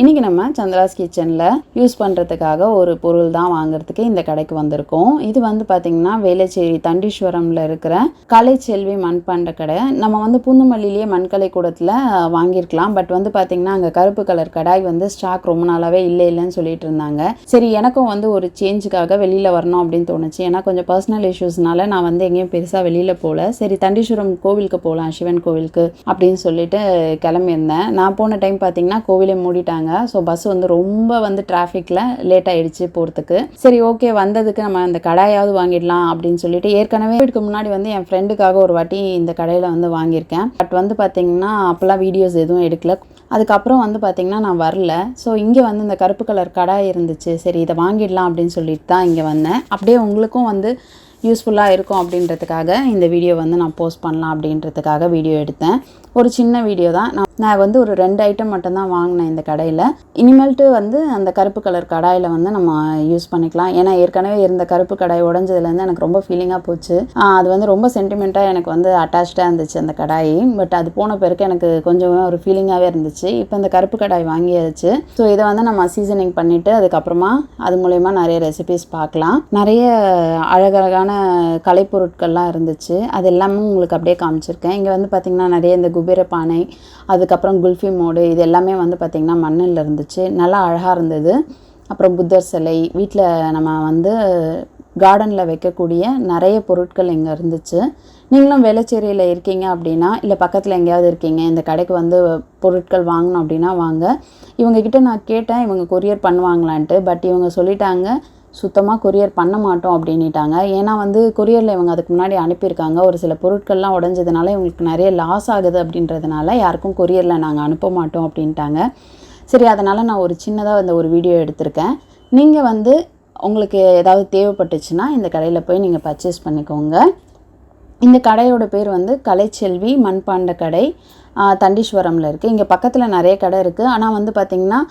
இன்றைக்கி நம்ம சந்திராஸ் கிச்சனில் யூஸ் பண்ணுறதுக்காக ஒரு பொருள் தான் வாங்குறதுக்கு இந்த கடைக்கு வந்திருக்கோம். இது வந்து பார்த்திங்கன்னா வேலைச்சேரி தண்டீஸ்வரமில் இருக்கிற கலைச்செல்வி மண்பாண்ட கடை. நம்ம வந்து பூந்தமல்லிலேயே மண்கலை கூடத்தில் வாங்கியிருக்கலாம். பட் வந்து பார்த்திங்கன்னா அங்கே கருப்பு கலர் கடாய் வந்து ஸ்டாக் ரொம்ப நாளாகவே இல்லை இல்லைன்னு சொல்லிட்டு இருந்தாங்க. சரி எனக்கும் வந்து ஒரு சேஞ்சுக்காக வெளியில் வரணும் அப்படின்னு தோணுச்சு. ஏன்னா கொஞ்சம் பர்சனல் இஷ்யூஸ்னால நான் வந்து எங்கேயும் பெருசாக வெளியில் போகல. சரி தண்டீஸ்வரம் கோவிலுக்கு போகலாம் சிவன் கோவிலுக்கு அப்படின்னு சொல்லிட்டு கிளம்பியிருந்தேன். நான் போன டைம் பார்த்திங்கன்னா கோவிலே மூடிட்டாங்க. ஸோ பஸ் வந்து ரொம்ப வந்து டிராஃபிக்கில் லேட் ஆகிடுச்சு போகிறதுக்கு சரி ஓகே வந்ததுக்கு நம்ம அந்த கடாயாவது வாங்கிடலாம் அப்படின்னு சொல்லிட்டு ஏற்கனவே இதுக்கு முன்னாடி வந்து என் ஃப்ரெண்டுக்காக ஒரு வாட்டி இந்த கடையில் வந்து வாங்கியிருக்கேன். பட் வந்து பார்த்தீங்கன்னா அப்போல்லாம் வீடியோஸ் எதுவும் எடுக்கல. அதுக்கப்புறம் வந்து பார்த்தீங்கன்னா நான் வரல. ஸோ இங்கே வந்து இந்த கருப்பு கலர் கடாய் இருந்துச்சு. சரி இதை வாங்கிடலாம் அப்படின்னு சொல்லிட்டு தான் இங்கே வந்தேன். அப்படியே உங்களுக்கும் வந்து யூஸ்ஃபுல்லாக இருக்கும் அப்படின்றதுக்காக இந்த வீடியோ வந்து நான் போஸ்ட் பண்ணலாம் அப்படின்றதுக்காக வீடியோ எடுத்தேன். ஒரு சின்ன வீடியோ தான். நான் நான் வந்து ஒரு ரெண்டு ஐட்டம் மட்டும்தான் வாங்கினேன் இந்த கடையில். இனிமேல்ட்டு வந்து அந்த கருப்பு கலர் கடாயில் வந்து நம்ம யூஸ் பண்ணிக்கலாம். ஏன்னா ஏற்கனவே இருந்த கருப்பு கடாய் உடஞ்சதுலேருந்து எனக்கு ரொம்ப ஃபீலிங்காக போச்சு. அது வந்து ரொம்ப சென்டிமெண்ட்டாக எனக்கு வந்து அட்டாச்சாக இருந்துச்சு அந்த கடாய். பட் அது போன பிறகு எனக்கு கொஞ்சம் ஒரு ஃபீலிங்காகவே இருந்துச்சு. இப்போ இந்த கருப்பு கடாய் வாங்கியாச்சு. ஸோ இதை வந்து நம்ம சீசனிங் பண்ணிவிட்டு அதுக்கப்புறமா அது மூலயமா நிறைய ரெசிபிஸ் பார்க்கலாம். நிறைய அழகழகான கலைப்பொருட்கள்லாம் இருந்துச்சு. அது எல்லாமே உங்களுக்கு அப்படியே காமிச்சிருக்கேன். இங்கே வந்து பார்த்திங்கன்னா நிறைய இந்த குபேர பானை அதுக்கப்புறம் குல்ஃபி மோடு இது எல்லாமே வந்து பார்த்திங்கன்னா மண்ணில் இருந்துச்சு. நல்லா அழகாக இருந்தது. அப்புறம் புத்தர் சிலை வீட்டில் நம்ம வந்து கார்டனில் வைக்கக்கூடிய நிறைய பொருட்கள் இங்கே இருந்துச்சு. நீங்களும் வேளச்சேரியில் இருக்கீங்க அப்படின்னா இல்லை பக்கத்தில் எங்கேயாவது இருக்கீங்க இந்த கடைக்கு வந்து பொருட்கள் வாங்கணும் அப்படின்னா வாங்க. இவங்கக்கிட்ட நான் கேட்டேன் இவங்க கொரியர் பண்ணுவாங்களான்ட்டு பட் இவங்க சொல்லிட்டாங்க சுத்தமாக கொரியர் பண்ண மாட்டோம் அப்படின்ட்டாங்க ஏன்னா வந்து கொரியரில் இவங்க அதுக்கு முன்னாடி அனுப்பியிருக்காங்க. ஒரு சில பொருட்கள்லாம் உடஞ்சதுனால இவங்களுக்கு நிறைய லாஸ் ஆகுது அப்படின்றதுனால யாருக்கும் கொரியரில் நாங்கள் அனுப்ப மாட்டோம் அப்படின்ட்டாங்க. சரி அதனால் நான் ஒரு சின்னதாக இந்த ஒரு வீடியோ எடுத்திருக்கேன். நீங்கள் வந்து உங்களுக்கு ஏதாவது தேவைப்பட்டுச்சுன்னா இந்த கடையில் போய் நீங்கள் பர்ச்சேஸ் பண்ணிக்கோங்க. இந்த கடையோட பேர் வந்து கலைச்செல்வி மண்பாண்ட கடை. தண்டீஸ்வரமில் இருக்குது இங்கே பக்கத்தில் நிறைய கடை இருக்குது ஆனால் வந்து பார்த்திங்கன்னா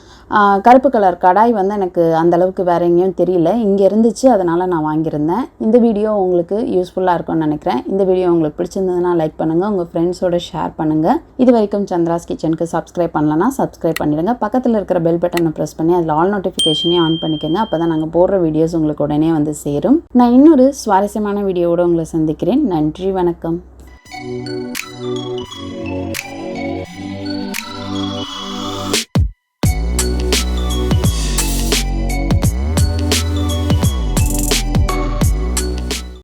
கருப்பு கலர் கடாய் வந்து எனக்கு அந்தளவுக்கு வேறு வேற எங்கேயும் தெரியல. இங்கே இருந்துச்சு அதனால் நான் வாங்கியிருந்தேன். இந்த வீடியோ உங்களுக்கு யூஸ்ஃபுல்லாக இருக்கும்னு நினைக்கிறேன். இந்த வீடியோ உங்களுக்கு பிடிச்சிருந்ததுன்னா லைக் பண்ணுங்கள் உங்கள் ஃப்ரெண்ட்ஸோட ஷேர் பண்ணுங்கள் இது வரைக்கும் சந்திராஸ் கிச்சனுக்கு சப்ஸ்கிரைப் பண்ணலன்னா சப்ஸ்கிரைப் பண்ணிடுங்க. பக்கத்தில் இருக்கிற பெல் பட்டனை ப்ரெஸ் பண்ணி அதில் ஆல் நோட்டிஃபிகேஷனே ஆன் பண்ணிக்கோங்க. அப்போ தான் நாங்கள் போடுற வீடியோஸ் உங்களுக்கு உடனே வந்து சேரும். நான் இன்னொரு சுவாரஸ்யமான வீடியோவோட உங்களை சந்திக்கிறேன். நன்றி வணக்கம்.